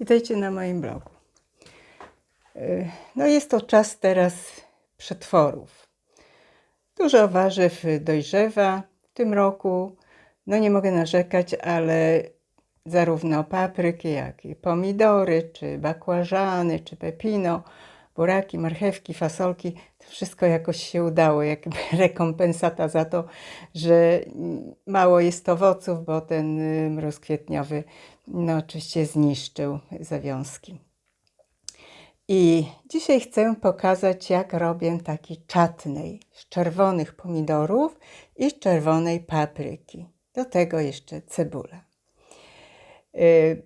Witajcie na moim blogu. Y, No jest to czas teraz przetworów. Dużo warzyw dojrzewa w tym roku. No nie mogę narzekać, ale zarówno papryki, jak i pomidory, czy bakłażany, czy pepino, buraki, marchewki, fasolki, to wszystko jakoś się udało, jakby rekompensata za to, że mało jest owoców, bo ten mróz kwietniowy no oczywiście zniszczył zawiązki. I dzisiaj chcę pokazać, jak robię taki czatnej z czerwonych pomidorów i czerwonej papryki. Do tego jeszcze cebula. Y,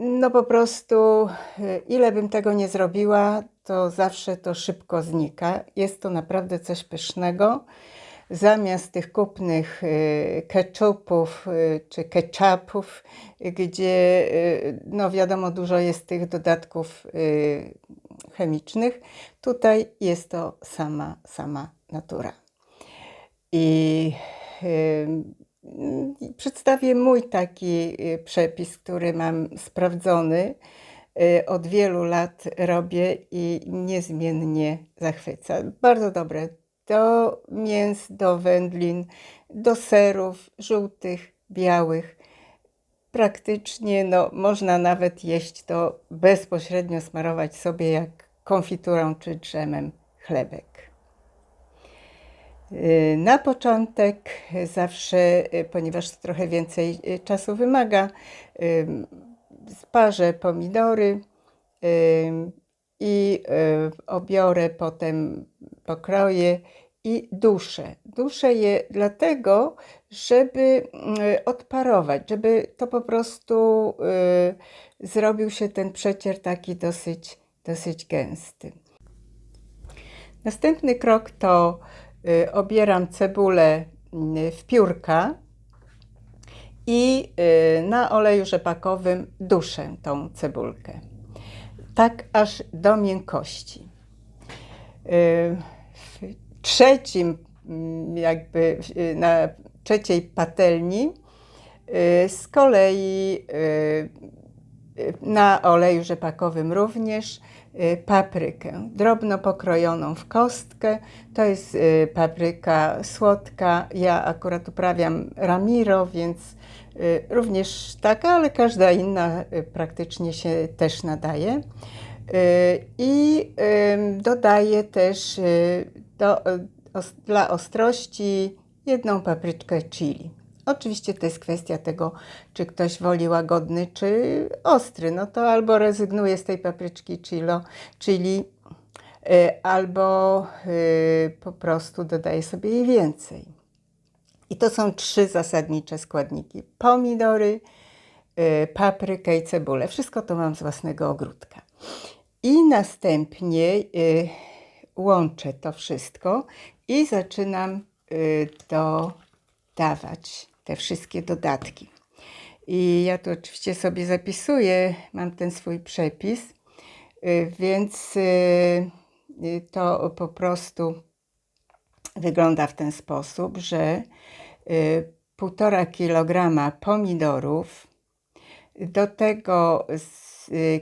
No po prostu, y, ile bym tego nie zrobiła, to zawsze to szybko znika. Jest to naprawdę coś pysznego. Zamiast tych kupnych y, ketchupów y, czy ketchupów, gdzie no wiadomo dużo jest tych dodatków chemicznych, tutaj jest to sama, sama natura. I przedstawię mój taki y, przepis, który mam sprawdzony. Y, Od wielu lat robię i niezmiennie zachwyca. Bardzo dobre do mięs, do wędlin, do serów żółtych, białych. Praktycznie no, można nawet jeść to bezpośrednio smarować sobie jak konfiturą czy drzemem chlebek. Y, Na początek zawsze, y, ponieważ trochę więcej y, czasu wymaga, ym, sparzę pomidory i obiorę, potem pokroję i duszę. Duszę je dlatego, żeby odparować, żeby to po prostu zrobił się ten przecier taki dosyć, dosyć gęsty. Następny krok to obieram cebulę y, w piórka i y, na oleju rzepakowym duszę tą cebulkę. Tak aż do miękkości. Y, W trzecim, mm, jakby y, na trzeciej patelni y, z kolei y, y, na oleju rzepakowym również y, paprykę drobno pokrojoną w kostkę. To jest y, papryka słodka. Ja akurat uprawiam ramiro, więc y, również taka, ale każda inna praktycznie się też nadaje. I dodaję też do, dla ostrości jedną papryczkę chili. Oczywiście to jest kwestia tego, czy ktoś woli łagodny, czy ostry. No to albo rezygnuje z tej papryczki chilo, chili, y, albo y, po prostu dodaje sobie jej więcej. I to są trzy zasadnicze składniki: pomidory, y, paprykę i cebulę. Wszystko to mam z własnego ogródka. I następnie łączę to wszystko i zaczynam dodawać te wszystkie dodatki. I ja tu oczywiście sobie zapisuję, mam ten swój przepis, y, więc y, y, to po prostu wygląda w ten sposób, że y, półtora kilograma pomidorów, do tego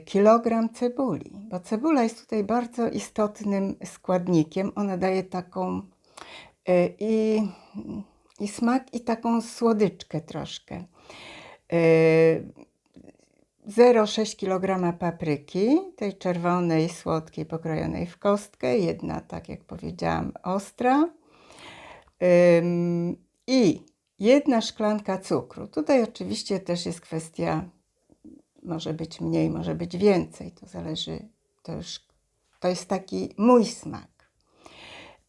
kilogram cebuli, bo cebula jest tutaj bardzo istotnym składnikiem. Ona daje taką i, i smak, i taką słodyczkę troszkę. Y, 0,6 kg papryki, tej czerwonej, słodkiej, pokrojonej w kostkę, jedna, tak jak powiedziałam, ostra. I jedna szklanka cukru. Tutaj oczywiście też jest kwestia, może być mniej, może być więcej, to zależy, to już, to jest taki mój smak.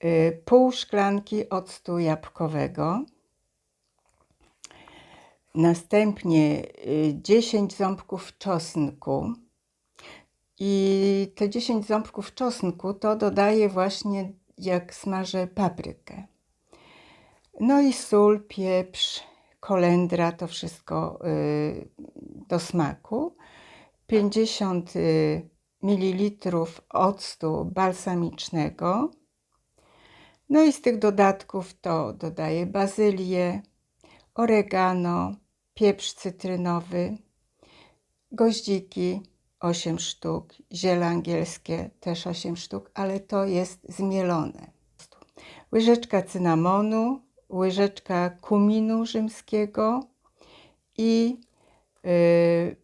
Y, Pół szklanki octu jabłkowego. Następnie y, 10 ząbków czosnku. I te 10 ząbków czosnku to dodaję właśnie jak smażę paprykę. No i sól, pieprz, kolendra, to wszystko y, do smaku. 50 y, ml octu balsamicznego. No i z tych dodatków to dodaję bazylię, oregano, pieprz cytrynowy, goździki, 8 sztuk, ziele angielskie też 8 sztuk, ale to jest zmielone. Łyżeczka cynamonu, łyżeczka kuminu rzymskiego i y,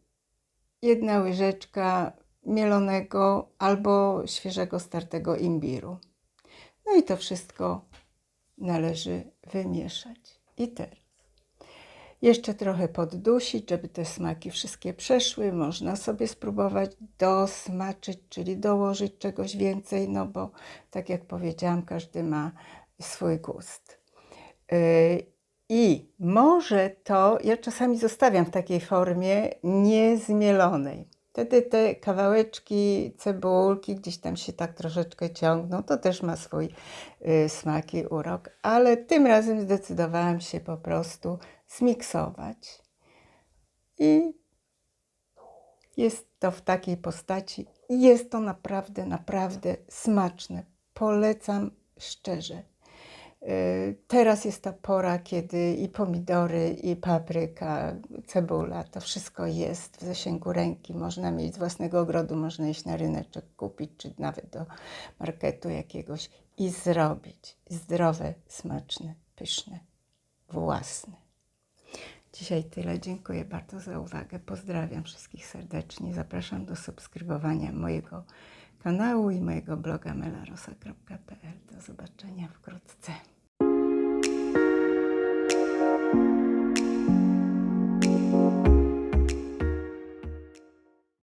jedna łyżeczka mielonego albo świeżego startego imbiru. No i to wszystko należy wymieszać. I teraz jeszcze trochę poddusić, żeby te smaki wszystkie przeszły. Można sobie spróbować dosmaczyć, czyli dołożyć czegoś więcej, no bo tak jak powiedziałam, każdy ma swój gust. Yy, I może to, ja czasami zostawiam w takiej formie niezmielonej. Wtedy te kawałeczki cebulki gdzieś tam się tak troszeczkę ciągną. To też ma swój y, smak i urok, ale tym razem zdecydowałam się po prostu zmiksować. I jest to w takiej postaci. Jest to naprawdę, naprawdę smaczne. Polecam szczerze. Y, Teraz jest ta pora, kiedy i pomidory, i papryka, cebula, to wszystko jest w zasięgu ręki. Można mieć z własnego ogrodu, można iść na ryneczek kupić, czy nawet do marketu jakiegoś i zrobić zdrowe, smaczne, pyszne, własne. Dzisiaj tyle. Dziękuję bardzo za uwagę. Pozdrawiam wszystkich serdecznie. Zapraszam do subskrybowania mojego kanału i mojego bloga melarosa.pl. Do zobaczenia wkrótce.